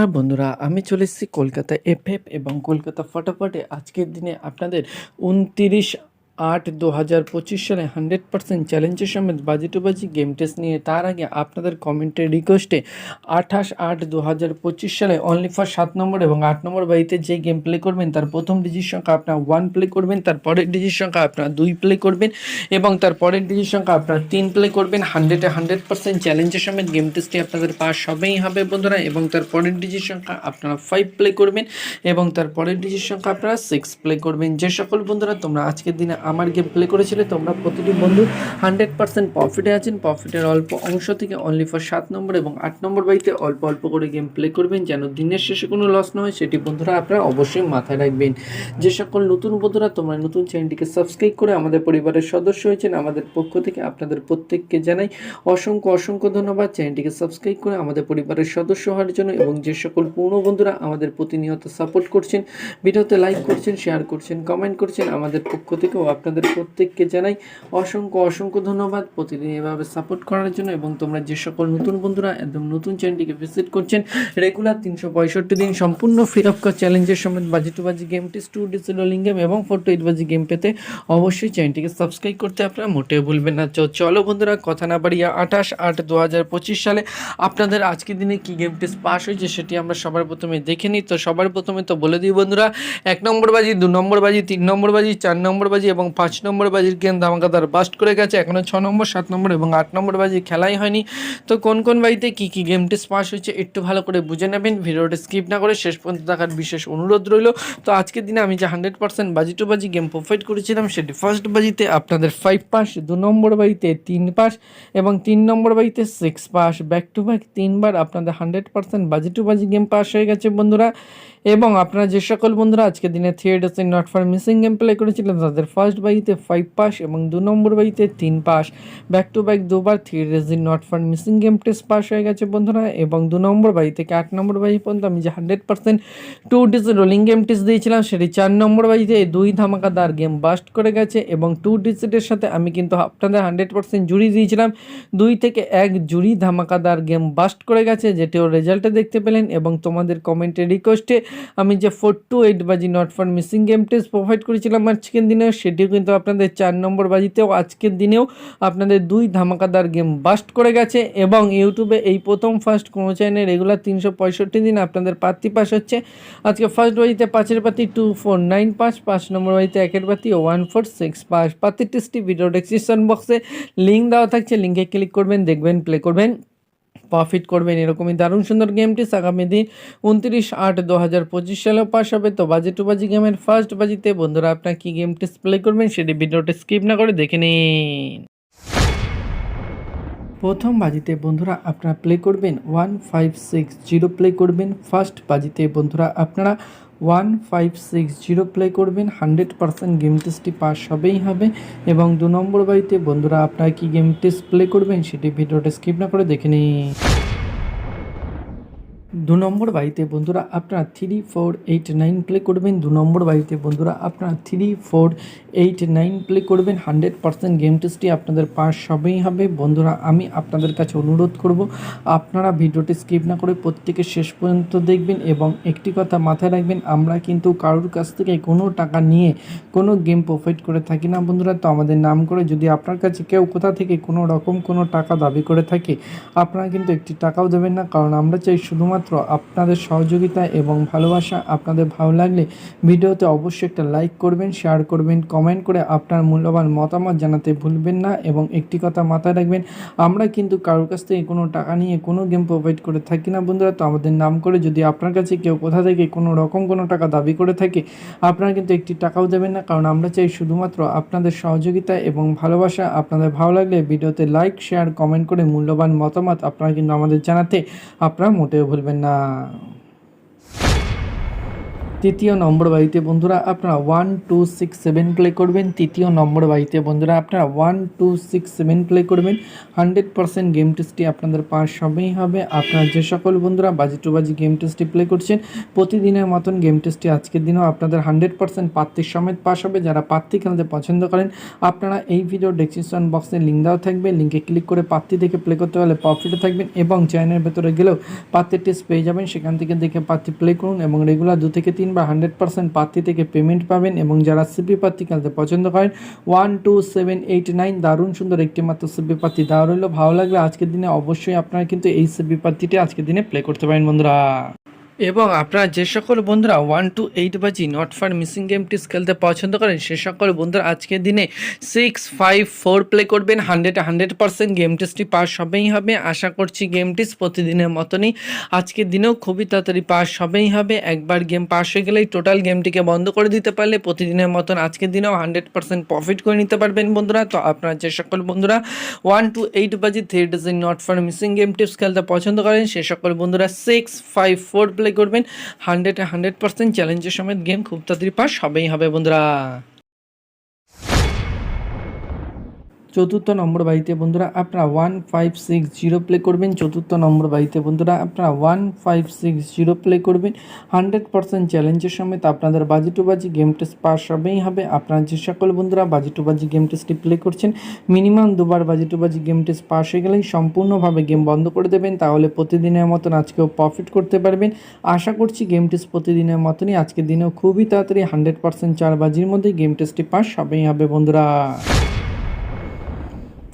নমস্কার বন্ধুরা আমি চলে এসেছি কলকাতা এফএফ এবং কলকাতা ফটাফটে আজকের দিনে আপনাদের উনতিরিশ আট দু হাজার পঁচিশ সালে হান্ড্রেড পার্সেন্ট চ্যালেঞ্জের সমেত বাজি গেম টেস্ট নিয়ে তার আগে আপনাদের কমেন্টের রিকোয়েস্টে আঠাশ আট দু হাজার পঁচিশ সালে অনলি ফর সাত নম্বর এবং আট নম্বর বাড়িতে যে গেম প্লে করবেন, তার প্রথম ডিজির সংখ্যা আপনার ওয়ান প্লে করবেন, তার পরের ডিজির সংখ্যা আপনার দুই প্লে করবেন এবং তার পরের ডিজির সংখ্যা আপনার তিন প্লে করবেন। হান্ড্রেডে হান্ড্রেড পার্সেন্ট চ্যালেঞ্জের সমেত গেম টেস্টে আপনাদের পাস হবেই হবে বন্ধুরা এবং তার পরের ডিজির সংখ্যা আপনারা ফাইভ প্লে করবেন এবং তার পরের ডিজির সংখ্যা আপনারা সিক্স প্লে করবেন। যে সকল বন্ধুরা, তোমরা আজকের দিনে আমার গেম প্লে করেছিলে, তোমরা প্রতিটি বন্ধু হান্ড্রেড পার্সেন্ট প্রফিটে আছেন। প্রফিটের অল্প অংশ থেকে অনলি ফর সাত নম্বর এবং আট নম্বর বাড়িতে অল্প অল্প করে গেম প্লে করবেন, যেন দিনের শেষে কোনো লস না হয়। সেটি বন্ধুরা আপনারা অবশ্যই মাথায় রাখবেন। যে সকল নতুন বন্ধুরা, তোমরা নতুন চ্যানেলটিকে সাবস্ক্রাইব করে আমাদের পরিবারের সদস্য হয়েছেন, আমাদের পক্ষ থেকে আপনাদের প্রত্যেককে জানাই অসংখ্য অসংখ্য ধন্যবাদ। চ্যানেলটিকে সাবস্ক্রাইব করে আমাদের পরিবারের সদস্য হওয়ার জন্য এবং যে সকল পূর্ণ বন্ধুরা আমাদের প্রতিনিয়ত সাপোর্ট করছেন, ভিডিওতে লাইক করছেন শেয়ার করছেন কমেন্ট করছেন, আমাদের পক্ষ থেকেও আপনাদের প্রত্যেককে জানাই অসংখ্য অসংখ্য ধন্যবাদ। প্রতিদিন এভাবে সাপোর্ট করার জন্য এবং তোমরা যে সকল নতুন বন্ধুরা একদম নতুন চ্যানেলটিকে ভিজিট করছেন রেগুলার তিনশো পঁয়ষট্টি দিন সম্পূর্ণ ফ্রি অফ কস্ট চ্যালেঞ্জের সমেত বাজি টু বাজি গেম টেস্ট টু ডিসিলোলিং গেম এবং ফোর টু এইট বাজি গেম পেতে অবশ্যই চ্যানেলটিকে সাবস্ক্রাইব করতে আপনারা মোটেও ভুলবেন না। চলো বন্ধুরা, কথা না বাড়িয়ে আঠাশ আট দু সালে আপনাদের আজকের দিনে কি গেম টেস্ট পাস হয়েছে সেটি আমরা সবার প্রথমে দেখে নিই। তো সবার প্রথমে তো বলে দিই বন্ধুরা, এক নম্বর বাজি, দু নম্বর বাজি, তিন নম্বর বাজি, চার নম্বর বাজি এবং পাঁচ নম্বর বাজির গেম ধামাকাদার বাস্ট করে গেছে। এখনও ছ নম্বর, সাত নম্বর এবং আট নম্বর বাজি খেলাই হয়নি। তো কোন কোন বাড়িতে কী কী গেম টেস্ট হয়েছে একটু ভালো করে বুঝে নেবেন। ভিডিওটা স্কিপ না করে শেষ পর্যন্ত দেখার বিশেষ অনুরোধ রইল। তো আজকের দিনে আমি যে হান্ড্রেড পার্সেন্ট বাজি টু বাজি গেম প্রোভাইড করেছিলাম, সেটি ফার্স্ট বাজিতে আপনাদের ফাইভ পাস দু নম্বর বাড়িতে তিন পাস এবং তিন নম্বর বাড়িতে six pass back to back তিনবার আপনাদের হান্ড্রেড পার্সেন্ট বাজি টু বাজি গেম পাস হয়ে গেছে বন্ধুরা। এবং আপনারা যে সকল বন্ধুরা আজকে দিনে theaters in not for missing game play করেছিলেন, তাদের ফার্স্ট বাড়িতে ফাইভ পাস এবং দু নম্বর বাড়িতে তিন পাস ব্যাক টু ব্যাক দুবার theaters in not for missing game test pass হয়ে গেছে বন্ধুরা এবং দু নম্বর বাড়ি থেকে আট নম্বর বাড়ি পর্যন্ত আমি যে hundred percent two dice rolling game test দিয়েছিলাম, সেটি চার নম্বর বাড়িতে দুই ধামাকাদার গেম বাস্ট করে গেছে এবং টু ডিজিটের সাথে আমি কিন্তু আপনাদের হান্ড্রেড পার্সেন্ট জুড়ি দিয়েছিলাম। দুই থেকে এক জুড়ি ধামাকাদার গেম বাস্ট করে গেছে, যেটিও রেজাল্টে দেখতে পেলেন এবং তোমাদের কমেন্টের রিকোয়েস্টে আমি যে ফোর টু এইট বাজি not for missing game test provide করেছিলাম আজকের দিনে সেটিও কিন্তু আপনাদের চার নম্বর বাজিতেও, আজকের দিনেও আপনাদের দুই ধামাকাদার গেম বাস্ট করে গেছে এবং ইউটিউবে এই প্রথম ফার্স্ট কোনো চ্যানেল রেগুলার তিনশো পঁয়ষট্টি দিন আপনাদের পাত্তি পাস হচ্ছে। আজকে ফার্স্ট বাজিতে পাঁচের পাতি টু ফোর নাইন পাঁচ পাঁচ নম্বর বাজিতে একের পাতি ওয়ান ফোর সিক্স পাঁচ পাতি টেস্টটি ভিডিও ডেসক্রিপশন বক্সে লিঙ্ক দেওয়া থাকছে লিঙ্কে ক্লিক করবেন, দেখবেন প্লে করবেন। প্রফিট করবেন, এরকমই দারুণ সুন্দর গেমটি আগামী দিন উনত্রিশ আট দু হাজার পঁচিশ সালেও পাশ হবে। তো বাজি টু বাজি গেমের ফার্স্ট বাজিতে বন্ধুরা, আপনার কী গেমটি প্লে করবেন সেটি ভিডিওটি স্কিপ না করে দেখে নিন। প্রথম বাজিতে বন্ধুরা, আপনারা প্লে করবেন one five six zero play করবেন। ফার্স্ট বাজিতে বন্ধুরা, আপনারা one five six zero play করবেন হান্ড্রেড পার্সেন্ট গেম টেস্টটি পাস হবেই হবে। এবং দু নম্বর বাড়িতে বন্ধুরা, আপনারা কি গেম টেস্ট প্লে করবেন সেটি ভিডিওটা স্কিপ না করে দেখে নিন। দু নম্বর বাড়িতে বন্ধুরা আপনারা three four eight nine play করবেন। দু নম্বর বাড়িতে বন্ধুরা আপনারা three four eight nine play করবেন। হান্ড্রেড পার্সেন্ট গেম টেস্টটি আপনাদের পাস হবেই হবে। বন্ধুরা, আমি আপনাদের কাছে অনুরোধ করব, আপনারা ভিডিওটি স্কিপ না করে প্রত্যেকে শেষ পর্যন্ত দেখবেন এবং একটি কথা মাথায় রাখবেন, আমরা কিন্তু কারোর কাছ থেকে কোনো টাকা নিয়ে কোনো গেম প্রোভাইড করে থাকি না। বন্ধুরা, তো আমাদের নাম করে যদি আপনার কাছে কেউ কোথা থেকে কোনো রকম কোনো টাকা দাবি করে থাকে, আপনারা কিন্তু একটি টাকাও দেবেন না। কারণ আমরা চাই শুধুমাত্র আপনাদের সহযোগিতা এবং ভালোবাসা আপনাদের ভালো লাগলে ভিডিওতে অবশ্যই একটা লাইক করবেন শেয়ার করবেন কমেন্ট করে আপনার মূল্যবান মতামত জানাতে ভুলবেন না এবং একটি কথা মাথায় রাখবেন, আমরা কিন্তু কারোর কাছ থেকে কোনো টাকা নিয়ে কোনো গেম প্রোভাইড করে থাকি না বন্ধুরা। তো আমাদের নাম করে যদি আপনার কাছে কেউ কোথা থেকে কোনো রকম কোনো টাকা দাবি করে থাকে, আপনারা কিন্তু একটি টাকাও দেবেন না। কারণ আমরা চাই শুধুমাত্র আপনাদের সহযোগিতা এবং ভালোবাসা। আপনাদের ভালো লাগলে ভিডিওতে লাইক শেয়ার কমেন্ট করে মূল্যবান মতামত আপনারা কিন্তু আমাদের জানাতে আপনারা মোটেও ভুলবেন না তৃতীয় নম্বর বাড়িতে বন্ধুরা আপনারা one two six seven play করবেন। তৃতীয় নম্বর বাড়িতে বন্ধুরা আপনারা one two six seven play করবেন। হান্ড্রেড পার্সেন্ট গেম টেস্টটি আপনাদের পাস হবেই হবে। আপনার যে সকল বন্ধুরা বাজি টু বাজি গেম টেস্টটি প্লে করছেন, প্রতিদিনের মতন গেম টেস্টটি আজকের দিনেও আপনাদের হান্ড্রেড পার্সেন্ট প্রার্থীর সমেত পাস হবে। যারা প্রার্থী খেলতে পছন্দ করেন, আপনারা এই ভিডিও ডেসক্রিপশন বক্সে লিঙ্ক দেওয়া থাকবে। লিঙ্কে ক্লিক করে প্রার্থী দেখে প্লে করতে হলে প্রফিটে থাকবেন এবং চ্যানেলের ভেতরে গেলেও প্রার্থীর টেস্ট পেয়ে যাবেন। সেখান থেকে দেখে প্রার্থী প্লে করুন এবং রেগুলার দু থেকে তিন বা হান্ড্রেড পার্সেন্ট প্রার্থী থেকে পেমেন্ট পাবেন এবং যারা সিপি প্রার্থী খেলতে পছন্দ করেন, one two seven eight nine দারুণ সুন্দর একটি মাত্র সিপি প্রার্থী দেওয়া রইল। ভালো লাগলে আজকের দিনে অবশ্যই আপনারা কিন্তু এই সিপি প্রার্থীটি আজকের দিনে প্লে করতে পারেন বন্ধুরা। এবং আপনারা যে সকল বন্ধুরা ওয়ান টু এইট বাজি নট ফার মিসিং গেমটিস খেলতে পছন্দ করেন, সে সকল বন্ধুরা আজকের দিনে সিক্স ফাইভ ফোর প্লে করবেন হান্ড্রেড হান্ড্রেড পার্সেন্ট গেম টেস্টটি পাস হবেই হবে, আশা করছি গেম টেস্ট প্রতিদিনের মতনই আজকের দিনেও খুবই তাড়াতাড়ি পাস হবেই হবে, একবার গেম পাস হয়ে গেলেই টোটাল গেমটিকে বন্ধ করে দিতে পারলে প্রতিদিনের মতন আজকের দিনেও হান্ড্রেড পার্সেন্ট প্রফিট করে নিতে পারবেন বন্ধুরা, তো আপনারা যে সকল বন্ধুরা ওয়ান টু এইট বাজি three dozen not for missing game tips খেলতে পছন্দ করেন, সে সকল বন্ধুরা সিক্স ফাইভ ফোর প্লে করবেন। হান্ড্রেড হান্ড্রেড পার্সেন্ট চ্যালেঞ্জের সমেত গেম খুব তাড়াতাড়ি পাস হবেই হবে বন্ধুরা। চতুর্থ নম্বর বাড়িতে বন্ধুরা আপনারা one five six zero play করবেন। চতুর্থ নম্বর বাড়িতে বন্ধুরা আপনারা one five six zero play করবেন। হান্ড্রেড পার্সেন্ট চ্যালেঞ্জের সমেত আপনাদের বাজি টু বাজি গেম টেস্ট পাস হবেই হবে। আপনারা যে সকল বন্ধুরা বাজি টু বাজি গেম টেস্টটি প্লে করছেন মিনিমাম দুবার বাজি টু বাজি গেম টেস্ট পাস হয়ে গেলেই সম্পূর্ণভাবে গেম বন্ধ করে দেবেন। তাহলে প্রতিদিনের মতন আজকেও প্রফিট করতে পারবেন। আশা করছি গেম টেস্ট প্রতিদিনের মতনই আজকের দিনেও খুবই তাড়াতাড়ি হান্ড্রেড পার্সেন্ট চার বাজির মধ্যে গেম টেস্টটি পাস হবেই হবে বন্ধুরা।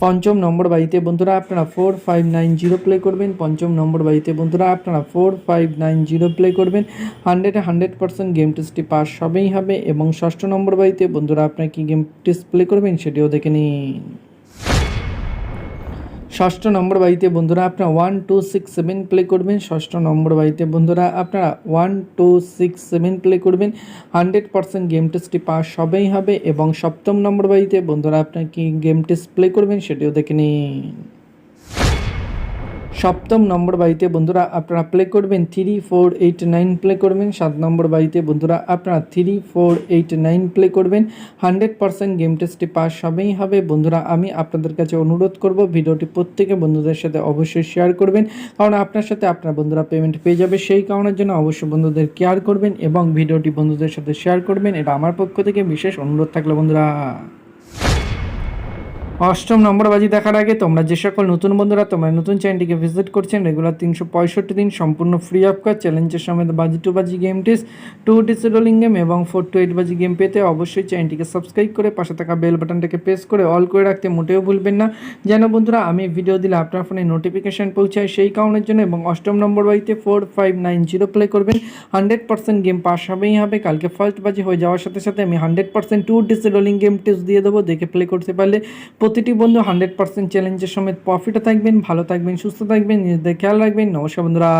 পঞ্চম নম্বর বাড়িতে বন্ধুরা আপনারা four five nine zero play করবেন। পঞ্চম নম্বর বাড়িতে বন্ধুরা আপনারা four five nine zero play করবেন। হান্ড্রেডে হান্ড্রেড পার্সেন্ট গেম টেস্টটি পাস সবেই হবে এবং ষষ্ঠ নম্বর বাড়িতে বন্ধুরা আপনারা কি গেম টেস্ট প্লে করবেন সেটিও দেখে নিন। ষষ্ঠ নম্বর বাড়িতে বন্ধুরা আপনারা one two six seven play করবেন। ষষ্ঠ নম্বর বাড়িতে বন্ধুরা আপনারা one two six seven play করবেন। হান্ড্রেড পার্সেন্ট গেম টেস্টটি পাস হবেই হবে এবং সপ্তম নম্বর বাড়িতে বন্ধুরা আপনারা কি গেম টেস্ট প্লে করবেন সেটিও দেখে নিন। সপ্তম নম্বর বাড়িতে বন্ধুরা আপনারা প্লে করবেন three four eight nine play করবেন। সাত নম্বর বাড়িতে বন্ধুরা আপনারা three four eight nine play করবেন। হান্ড্রেড পার্সেন্ট গেম টেস্টটি পাস হবেই হবে। বন্ধুরা, আমি আপনাদের কাছে অনুরোধ করব, ভিডিওটি প্রত্যেকে বন্ধুদের সাথে অবশ্যই শেয়ার করবেন। কারণ আপনার সাথে আপনার বন্ধুরা পেমেন্ট পেয়ে যাবে, সেই কারণের জন্য অবশ্যই বন্ধুদের কেয়ার করবেন এবং ভিডিওটি বন্ধুদের সাথে শেয়ার করবেন। এটা আমার পক্ষ থেকে বিশেষ অনুরোধ থাকল বন্ধুরা। অষ্টম নম্বর বাজি দেখার আগে তোমরা যে সকল নতুন বন্ধুরা তোমরা নতুন চ্যানেলটিকে ভিজিট করছেন রেগুলার তিনশো পঁয়ষট্টি দিন সম্পূর্ণ ফ্রি অফ কাজ চ্যালেঞ্জের সমেত বাজি টু বাজি গেম টিস টু ডিসি রোলিং গেম এবং ফোর টু এইট বাজি গেম পেতে অবশ্যই চ্যানেলটিকে সাবস্ক্রাইব করে পাশে থাকা বেল বাটনটাকে প্রেস করে অল করে রাখতে মোটেও ভুলবেন না। যেন বন্ধুরা, আমি ভিডিও দিলে আপনার ফোনে নোটিফিকেশন পৌঁছায় সেই কারণের জন্য এবং অষ্টম নম্বর বাজিতে four five nine zero play করবেন। হান্ড্রেড পার্সেন্ট গেম পাস হবেই হবে। কালকে ফার্স্ট বাজি হয়ে যাওয়ার সাথে সাথে আমি hundred percent two dice rolling game test দিয়ে দেবো। দেখে প্লে করতে পারলে প্রতিটি বন্ধু হান্ড্রেড পার্সেন্ট চ্যালেঞ্জের সমেত প্রফিটে থাকবেন, ভালো থাকবেন, সুস্থ থাকবেন, নিজেদের খেয়াল রাখবেন। নমস্কার বন্ধুরা।